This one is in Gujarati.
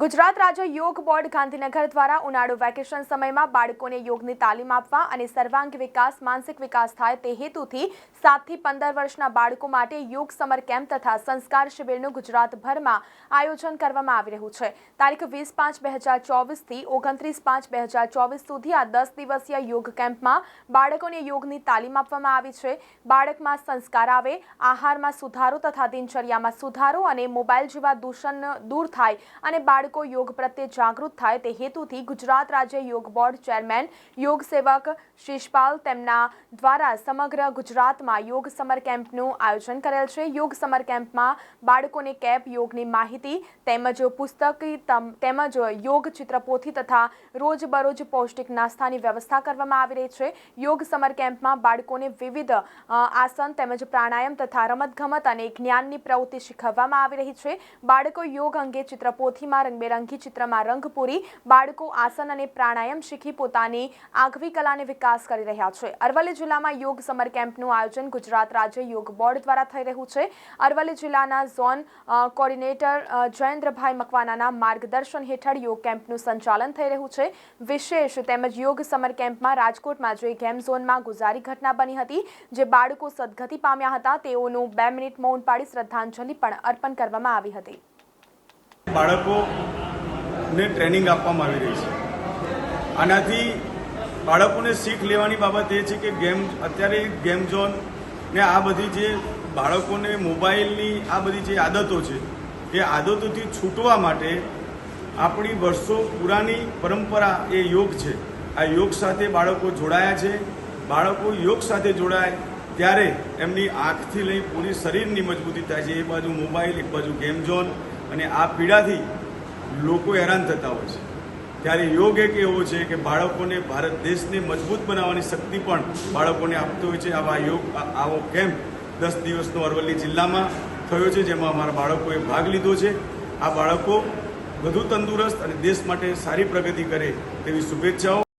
ગુજરાત રાજ્ય યોગ બોર્ડ ગાંધીનગર દ્વારા ઉનાળુ વેકેશન સમયમાં બાળકોને યોગની તાલીમ આપવા અને સર્વાંગી વિકાસ, માનસિક વિકાસ થાય તે હેતુથી સાતથી પંદર વર્ષના બાળકો માટે યોગ સમર કેમ્પ તથા સંસ્કાર શિબિરનું ગુજરાતભરમાં આયોજન કરવામાં આવી રહ્યું છે. તારીખ વીસ પાંચ બે હજાર ચોવીસથી ઓગણત્રીસ પાંચ બે હજાર ચોવીસ સુધી આ દસ દિવસીય યોગ કેમ્પમાં બાળકોને યોગની તાલીમ આપવામાં આવી છે. બાળકમાં સંસ્કાર આવે, આહારમાં સુધારો તથા દિનચર્યામાં સુધારો અને મોબાઈલ જેવા દૂષણ દૂર થાય અને બાળકો યોગ પ્રત્યે જાગૃત થાય તે હેતુથી ગુજરાત રાજ્ય યોગ બોર્ડ ચેરમેન, યોગ સેવક શિષપાલ તેમના દ્વારા સમગ્ર ગુજરાતમાં યોગ સમર કેમ્પનું આયોજન કરેલ છે. યોગ સમર કેમ્પમાં બાળકોને કેપ યોગની માહિતી તેમજ પુસ્તક તમ- તેમજ યોગ ચિત્રપોથી તથા રોજબરોજ પૌષ્ટિક નાસ્તાની વ્યવસ્થા કરવામાં આવી રહી છે. યોગ સમર કેમ્પમાં બાળકોને વિવિધ આસન તેમજ પ્રાણાયામ તથા રમતગમત અને જ્ઞાનની પ્રવૃત્તિ શીખવવામાં આવી રહી છે. બાળકો યોગ અંગે ચિત્રપોથીમાં રંગબેરંગી ચિત્રમાં રંગ પૂરી, બાળકો આસન અને પ્રાણાયામ શીખી પોતાની આગવી કલાને વિકાસ કરી રહ્યા છે. અરવલ્લી જિલ્લામાં યોગ સમર કેમ્પનું આયોજન ગુજરાત રાજ્ય યોગ બોર્ડ દ્વારા થઈ રહ્યું છે. અરવલ્લી જિલ્લાના ઝોન કોર્ડિનેટર જયેન્દ્રભાઈ મકવાનાના માર્ગદર્શન હેઠળ યોગ કેમ્પનું સંચાલન થઈ રહ્યું છે. વિશેષ તેમજ યોગ સમર કેમ્પમાં રાજકોટમાં જે ગેમ ઝોનમાં ગુજારી ઘટના બની હતી, જે બાળકો સદગતિ પામ્યા હતા, તેઓનું બે મિનિટ મૌન પાડી શ્રદ્ધાંજલિ પણ અર્પણ કરવામાં આવી હતી. બાળકોને ટ્રેનિંગ આપવામાં આવી રહી છે. આનાથી બાળકોને શીખ લેવાની બાબત એ છે કે ગેમ, અત્યારે ગેમ ઝોન ને આ બધી જે બાળકોને મોબાઈલની આ બધી જે આદતો છે, એ આદતોથી છૂટવા માટે આપણી વર્ષો પુરાની પરંપરા એ યોગ છે. આ યોગ સાથે બાળકો જોડાયા છે. બાળકો યોગ સાથે જોડાય ત્યારે એમની આંખથી લઈ પૂરી શરીરની મજબૂતી થાય છે. એ બાજુ મોબાઈલ, એક બાજુ ગેમ ઝોન અને આ પીડાથી લોકો હેરાન થતા હોય છે. ત્યારે યોગ એક એવો છે કે બાળકોને ભારત દેશને મજબૂત બનાવવાની શક્તિ પણ બાળકોને આપતો હોય છે. આવા યોગ આવો કેમ્પ દસ દિવસનો અરવલ્લી જિલ્લામાં થયો છે, જેમાં અમારા બાળકોએ ભાગ લીધો છે. આ બાળકો વધુ તંદુરસ્ત અને દેશ માટે સારી પ્રગતિ કરે તેવી શુભેચ્છાઓ.